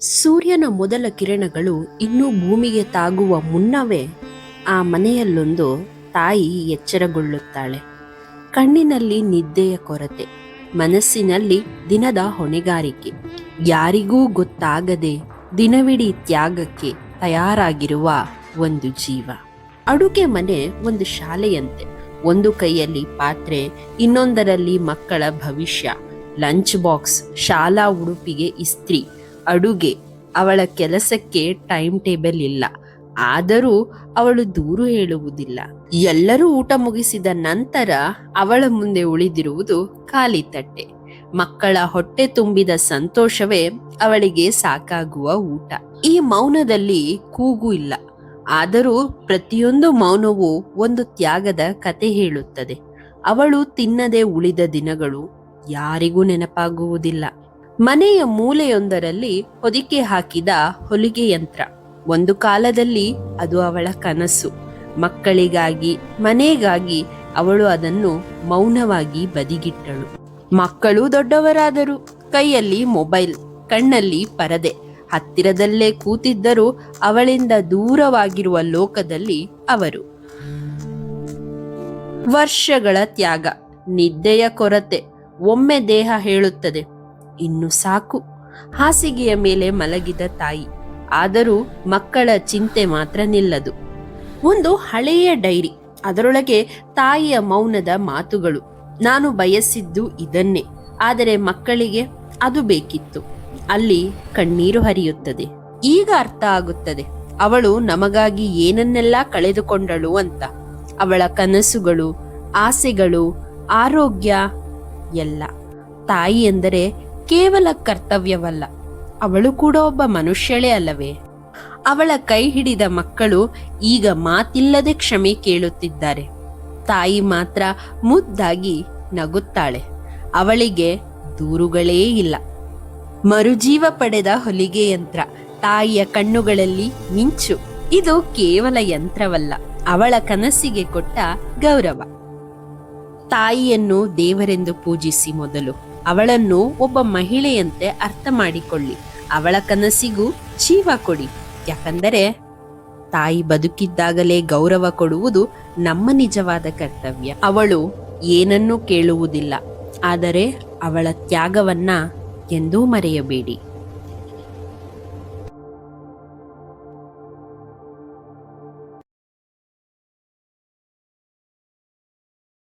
ಸೂರ್ಯನ ಮೊದಲ ಕಿರಣಗಳು ಇನ್ನೂ ಭೂಮಿಗೆ ತಾಗುವ ಮುನ್ನವೇ ಆ ಮನೆಯಲ್ಲೊಂದು ತಾಯಿ ಎಚ್ಚರಗೊಳ್ಳುತ್ತಾಳೆ. ಕಣ್ಣಿನಲ್ಲಿ ನಿದ್ದೆಯ ಕೊರತೆ, ಮನಸ್ಸಿನಲ್ಲಿ ದಿನದ ಹೊಣೆಗಾರಿಕೆ. ಯಾರಿಗೂ ಗೊತ್ತಾಗದೆ ದಿನವಿಡೀ ತ್ಯಾಗಕ್ಕೆ ತಯಾರಾಗಿರುವ ಒಂದು ಜೀವ. ಅಡುಗೆ ಮನೆ ಒಂದು ಶಾಲೆಯಂತೆ. ಒಂದು ಕೈಯಲ್ಲಿ ಪಾತ್ರೆ, ಇನ್ನೊಂದರಲ್ಲಿ ಮಕ್ಕಳ ಭವಿಷ್ಯ. ಲಂಚ್ ಬಾಕ್ಸ್, ಶಾಲಾ ಉಡುಪಿಗೆ ಇಸ್ತ್ರಿ. ಅಡುಗೆ, ಅವಳ ಕೆಲಸಕ್ಕೆ ಟೈಮ್ ಟೇಬಲ್ ಇಲ್ಲ. ಆದರೂ ಅವಳು ದೂರು ಹೇಳುವುದಿಲ್ಲ. ಎಲ್ಲರೂ ಊಟ ಮುಗಿಸಿದ ನಂತರ ಅವಳ ಮುಂದೆ ಉಳಿದಿರುವುದು ಖಾಲಿ ತಟ್ಟೆ. ಮಕ್ಕಳ ಹೊಟ್ಟೆ ತುಂಬಿದ ಸಂತೋಷವೇ ಅವಳಿಗೆ ಸಾಕಾಗುವ ಊಟ. ಈ ಮೌನದಲ್ಲಿ ಕೂಗು ಇಲ್ಲ. ಆದರೂ ಪ್ರತಿಯೊಂದು ಮೌನವೂ ಒಂದು ತ್ಯಾಗದ ಕತೆ ಹೇಳುತ್ತದೆ. ಅವಳು ತಿನ್ನದೆ ಉಳಿದ ದಿನಗಳು ಯಾರಿಗೂ ನೆನಪಾಗುವುದಿಲ್ಲ. ಮನೆಯ ಮೂಲೆಯೊಂದರಲ್ಲಿ ಹೊದಿಕೆ ಹಾಕಿದ ಹೊಲಿಗೆ ಯಂತ್ರ. ಒಂದು ಕಾಲದಲ್ಲಿ ಅದು ಅವಳ ಕನಸು. ಮಕ್ಕಳಿಗಾಗಿ, ಮನೆಗಾಗಿ ಅವಳು ಅದನ್ನು ಮೌನವಾಗಿ ಬದಿಗಿಟ್ಟಳು. ಮಕ್ಕಳು ದೊಡ್ಡವರಾದರು. ಕೈಯಲ್ಲಿ ಮೊಬೈಲ್, ಕಣ್ಣಲ್ಲಿ ಪರದೆ. ಹತ್ತಿರದಲ್ಲೇ ಕೂತಿದ್ದರೂ ಅವಳಿಂದ ದೂರವಾಗಿರುವ ಲೋಕದಲ್ಲಿ ಅವರು. ವರ್ಷಗಳ ತ್ಯಾಗ, ನಿದ್ದೆಯ ಕೊರತೆ, ಒಮ್ಮೆ ದೇಹ ಹೇಳುತ್ತದೆ. ಇನ್ನು ಸಾಕು. ಹಾಸಿಗೆಯ ಮೇಲೆ ಮಲಗಿದ ತಾಯಿ. ಆದರೂ ಮಕ್ಕಳ ಚಿಂತೆ ಮಾತ್ರ ನಿಲ್ಲದು. ಒಂದು ಹಳೆಯ ಡೈರಿ. ಅದರೊಳಗೆ ತಾಯಿಯ ಮೌನದ ಮಾತುಗಳು. ನಾನು ಬಯಸಿದ್ದು ಇದನ್ನೇ. ಆದರೆ ಮಕ್ಕಳಿಗೆ ಅದು ಬೇಕಿತ್ತು. ಅಲ್ಲಿ ಕಣ್ಣೀರು ಹರಿಯುತ್ತದೆ. ಈಗ ಅರ್ಥ ಆಗುತ್ತದೆ. ಅವಳು ನಮಗಾಗಿ ಏನನ್ನೆಲ್ಲ ಕಳೆದುಕೊಂಡಳು ಅಂತ. ಅವಳ ಕನಸುಗಳು, ಆಸೆಗಳು, ಆರೋಗ್ಯ, ಎಲ್ಲ. ತಾಯಿ ಎಂದರೆ ಕೇವಲ ಕರ್ತವ್ಯವಲ್ಲ. ಅವಳು ಕೂಡ ಒಬ್ಬ ಮನುಷ್ಯಳೇ ಅಲ್ಲವೇ? ಅವಳ ಕೈ ಹಿಡಿದ ಮಕ್ಕಳು ಈಗ ಮಾತಿಲ್ಲದೆ ಕ್ಷಮೆ ಕೇಳುತ್ತಿದ್ದಾರೆ. ತಾಯಿ ಮಾತ್ರ ಮುದ್ದಾಗಿ ನಗುತ್ತಾಳೆ. ಅವಳಿಗೆ ದೂರುಗಳೇ ಇಲ್ಲ. ಮರುಜೀವ ಪಡೆದ ಹೊಲಿಗೆ ಯಂತ್ರ ತಾಯಿಯ ಕಣ್ಣುಗಳಲ್ಲಿ ಮಿಂಚು. ಇದು ಕೇವಲ ಯಂತ್ರವಲ್ಲ. ಅವಳ ಕನಸಿಗೆ ಕೊಟ್ಟ ಗೌರವ. ತಾಯಿಯನ್ನು ದೇವರೆಂದು ಪೂಜಿಸಿ ಮೊದಲು. ಅವಳನ್ನು ಒಬ್ಬ ಮಹಿಳೆಯಂತೆ ಅರ್ಥ ಮಾಡಿಕೊಳ್ಳಿ. ಅವಳ ಕನಸಿಗೂ ಜೀವ ಕೊಡಿ. ಯಾಕಂದರೆ ತಾಯಿ ಬದುಕಿದ್ದಾಗಲೇ ಗೌರವ ಕೊಡುವುದು ನಮ್ಮ ನಿಜವಾದ ಕರ್ತವ್ಯ. ಅವಳು ಏನನ್ನೂ ಕೇಳುವುದಿಲ್ಲ. ಆದರೆ ಅವಳ ತ್ಯಾಗವನ್ನ ಎಂದೂ ಮರೆಯಬೇಡಿ.